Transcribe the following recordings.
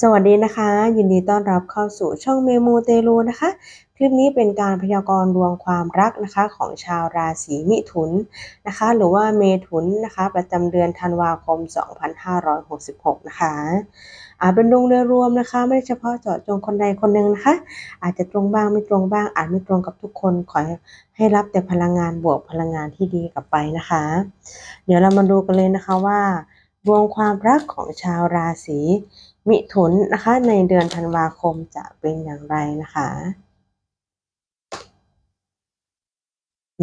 สวัสดีนะคะ ยินดีต้อนรับเข้าสู่ช่องเมมูเตลูนะคะ คลิปนี้เป็นการพยากรณ์ดวงความรักนะคะของชาวราศีมิถุนนะคะ หรือว่าเมถุนนะคะ ประจำเดือนธันวาคม 2566 นะคะอาจเป็นดวงโดยรวมนะคะ ไม่ได้เฉพาะเจาะจงคนใดคนหนึ่งนะคะ อาจจะตรงบ้างไม่ตรงบ้าง อาจไม่ตรงกับทุกคนขอให้รับแต่พลังงานบวกพลังงานที่ดีกลับไปนะคะ เดี๋ยวเรามาดูกันเลยนะคะว่าดวงความรักของชาวราศี มิถุนนะคะ ในเดือนธันวาคมจะเป็นอย่างไรนะคะ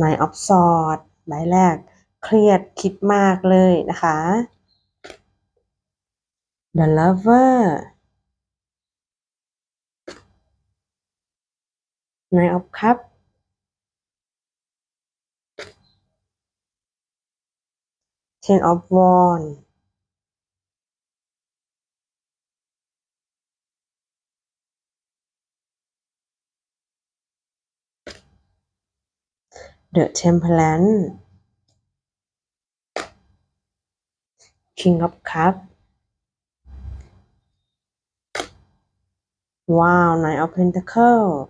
n i อ h t of Swords ใบแรก เครียดคิดมากเลยนะคะ The Lover Nine of Cups Ten of Wands The Temperance King of Cups Wow Nine of Pentacles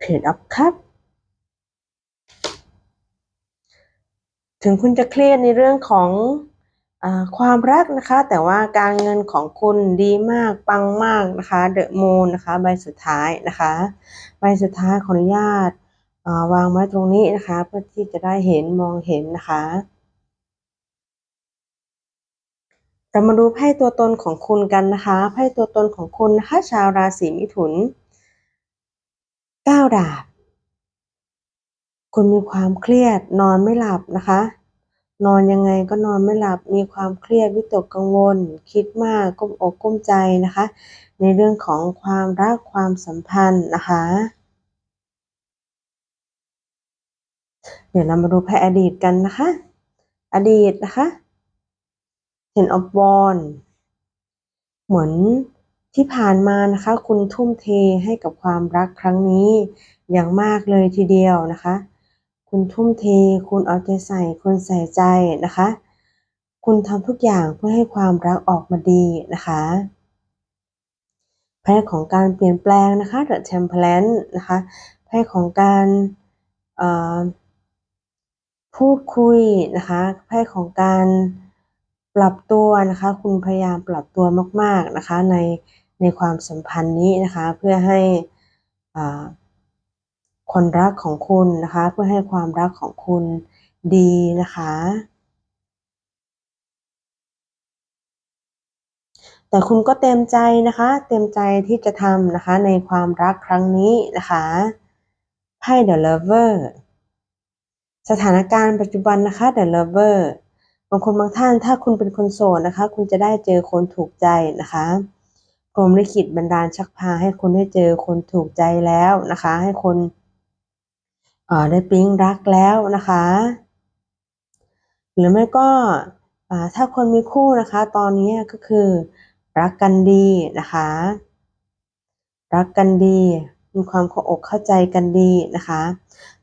Page of Cup ถึงคุณจะเครียดในเรื่องของ ความรักนะคะแต่ว่าการเงินของคุณดีมากปังมากนะคะเดอะมูนนะคะใบสุดท้ายนะคะใบสุดท้ายขออนุญาตวางไว้ตรงนี้นะคะเพื่อที่จะได้เห็นมองเห็นนะคะเรามาดูไพ่ตัวตนของคุณกันนะคะไพ่ตัวตนของคุณนะคะชาวราศีมิถุน9ดาบคุณมีความเครียดนอนไม่หลับนะคะ นอนยังไงก็นอนไม่หลับ มีความเครียดวิตกกังวล คิดมาก ก้มอกก้มใจนะคะ ในเรื่องของความรักความสัมพันธ์นะคะ เดี๋ยวเรามาดูแพ่อดีตกันนะคะ อดีตนะคะเห็นอ of w a n เหมือนที่ผ่านมานะคะ คุณทุ่มเทให้กับความรักครั้งนี้อย่างมากเลยทีเดียวนะคะ คุณทุ่มเท คุณเอาใจใส่ คุณใส่ใจนะคะ คุณทำทุกอย่างเพื่อให้ความรักออกมาดีนะคะไพ่ของการเปลี่ยนแปลงนะคะ The Temperance นะคะไพ่ของการพูดคุยนะคะไพ่ของการปรับตัวนะคะ คุณพยายามปรับตัวมาก ๆนะคะในในความสัมพันธ์นี้นะคะ เพื่อให้ คนรักของคุณนะคะ เพื่อให้ความรักของคุณดีนะคะ แต่คุณก็เต็มใจนะคะ เต็มใจที่จะทำนะคะ ในความรักครั้งนี้นะคะไพ่ The Lover สถานการณ์ปัจจุบันนะคะ The Lover บางคนบางท่านถ้าคุณเป็นคนโสดนะคะ คุณจะได้เจอคนถูกใจนะคะพรมลิขิตบันดาลชักพาให้คุณได้เจอคนถูกใจแล้วนะคะ ให้คน ได้ปิ๊งรักแล้วนะคะ หรือไม่ก็ถ้าคนมีคู่นะคะ ตอนนี้ก็คือ รักกันดีนะคะ รักกันดี มีความเข้าอกเข้าใจกันดีนะคะ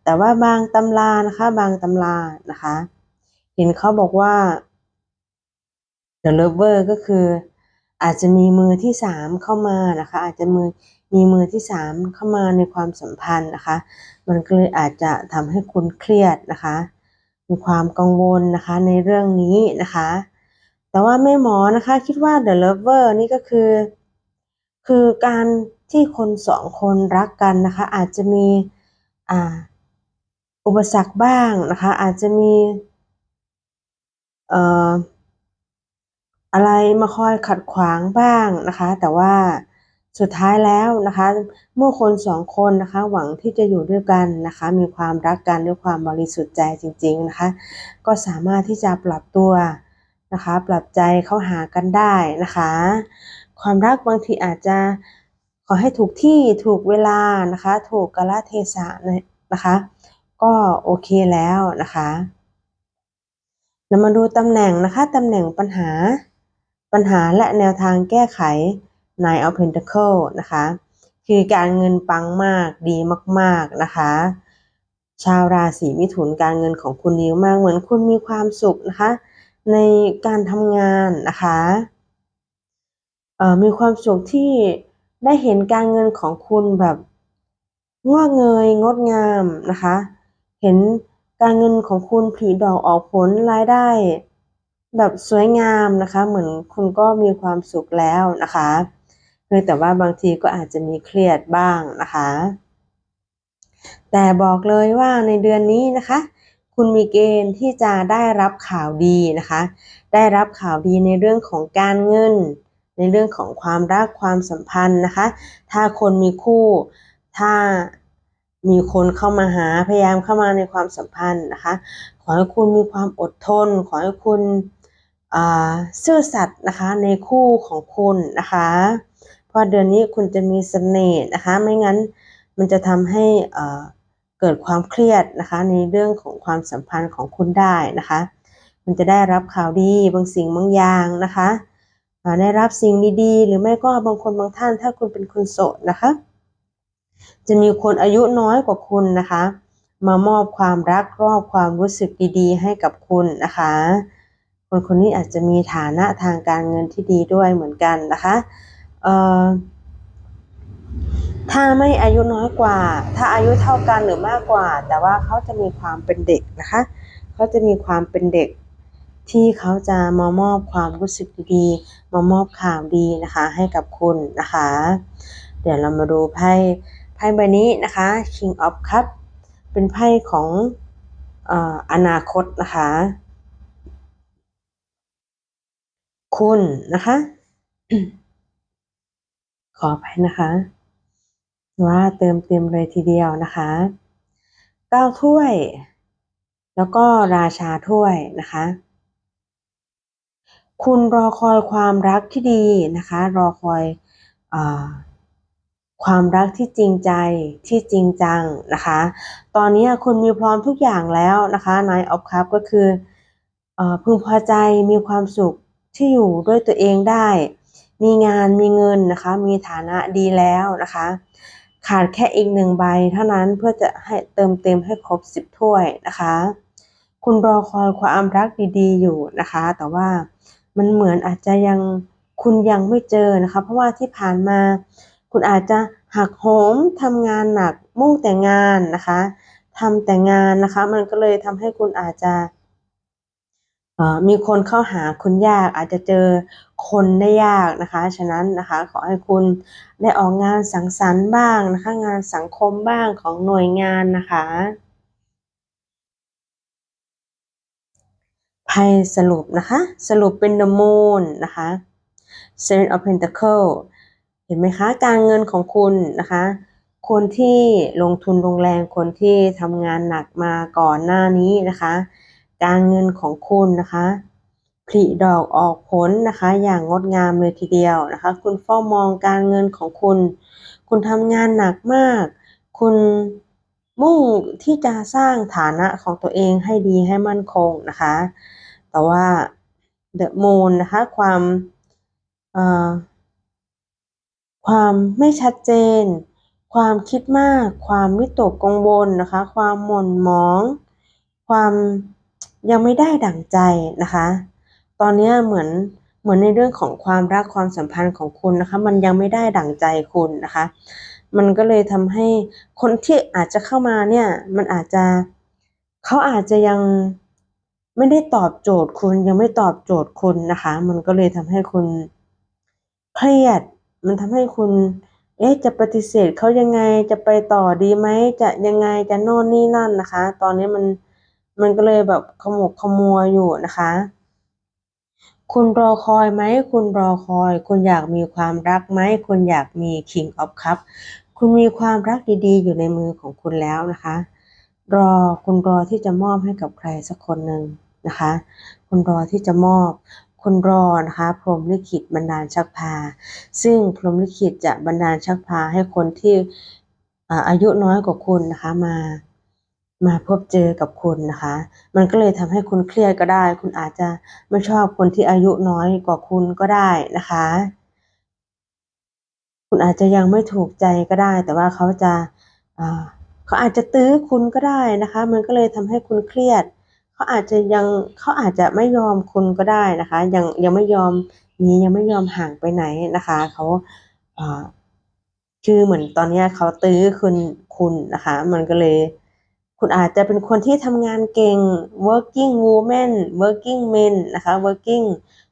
แต่ว่าบางตำรานะคะบางตำรานะคะ เห็นเขาบอกว่า the lover ก็คือ อาจจะมีมือที่สามเข้ามานะคะ อาจจะมือมีมือที่สามเข้ามาในความสัมพันธ์นะคะ มันก็เลยอาจจะทำให้คุณเครียดนะคะ มีความกังวลนะคะในเรื่องนี้นะคะ แต่ว่าแม่หมอนะคะคิดว่า the lover นี่ก็คือ คือการที่คนสองคนรักกันนะคะ อาจจะมีอ่าอุปสรรคบ้างนะคะ อาจจะมีเอ่อ อะไรมาคอยขัดขวางบ้างนะคะ แต่ว่าสุดท้ายแล้วนะคะ เมื่อคนสองคนนะคะ หวังที่จะอยู่ด้วยกันนะคะ มีความรักกันด้วยความบริสุทธิ์ใจจริง ๆนะคะ ก็สามารถที่จะปรับตัวนะคะ ปรับใจเข้าหากันได้นะคะ ความรักบางทีอาจจะขอให้ถูกที่ถูกเวลานะคะ ถูกกาลเทศะนะคะ ก็โอเคแล้วนะคะเรามาดูตำแหน่งนะคะตำแหน่งปัญหา ปัญหาและแนวทางแก้ไข Nine of Pentacle นะคะ คือการเงินปังมากดีมากๆนะคะ ชาวราศีมิถุนการเงินของคุณดีมากเหมือนคุณมีความสุขนะคะ ในการทำงานนะคะมีความสุขที่ได้เห็นการเงินของคุณแบบงอกเงยงดงามนะคะ เห็นการเงินของคุณผลิดอกออกผลรายได้ แบบสวยงามนะคะ เหมือนคุณก็มีความสุขแล้วนะคะเพียงแต่ว่าบางทีก็อาจจะมีเครียดบ้างนะคะ แต่บอกเลยว่าในเดือนนี้นะคะ คุณมีเกณฑ์ที่จะได้รับข่าวดีนะคะ ได้รับข่าวดีในเรื่องของการเงิน ในเรื่องของความรักความสัมพันธ์นะคะ ถ้าคนมีคู่ถ้ามีคนเข้ามาหาพยายามเข้ามาในความสัมพันธ์นะคะ ขอให้คุณมีความอดทน ขอให้คุณ ซื่อสัตย์นะคะในคู่ของคุณนะคะเพราะเดือนนี้คุณจะมีเสน่ห์นะคะ ไม่งั้นมันจะทำให้เกิดความเครียดนะคะในเรื่องของความสัมพันธ์ของคุณได้นะคะมันจะได้รับข่าวดีบางสิ่งบางอย่างนะคะได้รับสิ่งดีๆ หรือไม่ก็บางคนบางท่าน ถ้าคุณเป็นคนโสดนะคะ จะมีคนอายุน้อยกว่าคุณนะคะ มามอบความรักรอบความรู้สึกดีๆ ให้กับคุณนะคะ คนคนนี้อาจจะมีฐานะทางการเงินที่ดีด้วยเหมือนกันนะคะถ้าไม่อายุน้อยกว่า ถ้าอายุเท่ากันหรือมากกว่า แต่ว่าเขาจะมีความเป็นเด็กนะคะ เขาจะมีความเป็นเด็กที่เขาจะมามอบความรู้สึกดีมามอบข่าวดีนะคะ ให้กับคุณนะคะ เดี๋ยวเรามาดูไพ่ไพ่ใบนี้นะคะ King of Cup เป็นไพ่ของอนาคตนะคะ คุณนะคะ ขอไปนะคะ ว่าเติมเต็มเลยทีเดียวนะคะเก้าถ้วย แล้วก็ราชาถ้วยนะคะ คุณรอคอยความรักที่ดีนะคะ รอคอยอความรักที่จริงใจที่จริงจังนะคะ ตอนนี้คุณมีพร้อมทุกอย่างแล้วนะคะนายออฟคัพก็คืออพึงพอใจมีความสุข ที่อยู่ด้วยตัวเองได้ มีงานมีเงินนะคะ มีฐานะดีแล้วนะคะ ขาดแค่อีกหนึ่งใบเท่านั้นเพื่อจะให้เติมเต็มให้ครบสิบถ้วยนะคะ คุณรอคอยความรักดีๆ อยู่นะคะ แต่ว่ามันเหมือนอาจจะยังคุณยังไม่เจอนะคะ เพราะว่าที่ผ่านมา คุณอาจจะหักโหมทำงานหนักมุ่งแต่งานนะคะทำแต่งานนะคะ มันก็เลยทำให้คุณอาจจะ มีคนเข้าหาคุณยากอาจจะเจอคนได้ยากนะคะ ฉะนั้นนะคะขอให้คุณได้ออกงานสังสรรค์บ้างนะคะ งานสังคมบ้างของหน่วยงานนะคะไพ่สรุปนะคะ สรุปเป็น the moon นะคะ seven of pentacle เห็นไหมคะ การเงินของคุณนะคะ คนที่ลงทุนลงแรงคนที่ทำงานหนักมาก่อนหน้านี้นะคะ การเงินของคุณนะคะผลิดอกออกผลนะคะ อย่างงดงามเลยทีเดียวนะคะ คุณเฝ้ามองการเงินของคุณ คุณทำงานหนักมาก คุณมุ่งที่จะสร้างฐานะของตัวเองให้ดีให้มั่นคงนะคะ แต่ว่าเดอะมูนนะคะ ความความไม่ชัดเจน ความคิดมาก ความวิตกกังวลนะคะ ความหม่นหมอง ความ ยังไม่ได้ดั่งใจนะคะ ตอนนี้เหมือนเหมือนในเรื่องของความรักความสัมพันธ์ของคุณนะคะ มันยังไม่ได้ดั่งใจคุณนะคะ มันก็เลยทำให้คนที่อาจจะเข้ามาเนี่ยมันอาจจะเขาอาจจะยังไม่ได้ตอบโจทย์คุณยังไม่ตอบโจทย์คุณนะคะ มันก็เลยทำให้คุณเครียด มันทำให้คุณ เอ๊ะจะปฏิเสธเขายังไงจะไปต่อดีไหมจะยังไงจะโน่นนี่นั่นนะคะ ตอนนี้มัน มันก็เลยแบบขมกขมัวอยู่นะคะ คุณรอคอยไหม คุณรอคอย คุณอยากมีความรักไหม คุณอยากมี King of Cup คุณมีความรักดีๆ อยู่ในมือของคุณแล้วนะคะ รอคุณรอที่จะมอบให้กับใครสักคนหนึ่งนะคะ คุณรอที่จะมอบคุณรอนะคะพรหมลิขิตบันดาลชักพา ซึ่งพรหมลิขิตจะบันดาลชักพาให้คนที่อายุน้อยกว่าคุณนะคะมา มาพบเจอกับคุณนะคะ มันก็เลยทำให้คุณเครียดก็ได้ คุณอาจจะไม่ชอบคนที่อายุน้อยกว่าคุณก็ได้นะคะ คุณอาจจะยังไม่ถูกใจก็ได้ แต่ว่าเขาจะเขาอาจจะตื้อคุณก็ได้นะคะ มันก็เลยทำให้คุณเครียด เขาอาจจะยังเขาอาจจะไม่ยอมคุณก็ได้นะคะ ยังยังไม่ยอมนี้ยังไม่ยอมห่างไปไหนนะคะเขาอ่าคือเหมือนตอนนี้เขาตื้อคุณคุณนะคะ มันก็เลย คุณอาจจะเป็นคนที่ทำงานเก่ง working woman working men นะคะ working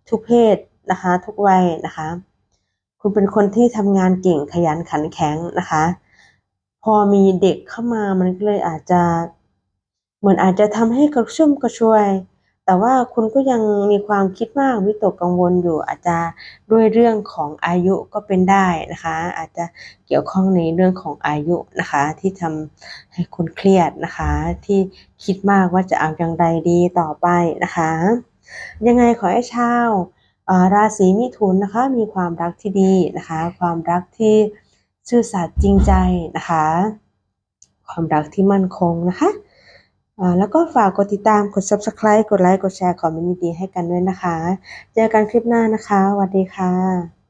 ทุกเพศนะคะ ทุกวัยนะคะ คุณเป็นคนที่ทำงานเก่งขยันขันแข็งนะคะ พอมีเด็กเข้ามามันก็เลยอาจจะ เหมือนอาจจะทำให้กระชุ่มกระชวย แต่ว่าคุณก็ยังมีความคิดมากวิตกกังวลอยู่ อาจจะด้วยเรื่องของอายุก็เป็นได้นะคะ อาจจะเกี่ยวข้องในเรื่องของอายุนะคะ ที่ทำให้คุณเครียดนะคะ ที่คิดมากว่าจะเอาอย่างไรดีต่อไปนะคะ ยังไงขอให้ชาวราศีมิถุนนะคะ มีความรักที่ดีนะคะ ความรักที่ซื่อสัตย์จริงใจนะคะ ความรักที่มั่นคงนะคะ แล้วก็ฝากกดติดตามกด subscribe กดไลค์กดแชร์คอมเมนต์ดีให้กันด้วยนะคะ เจอกันคลิปหน้านะคะสวัสดีค่ะ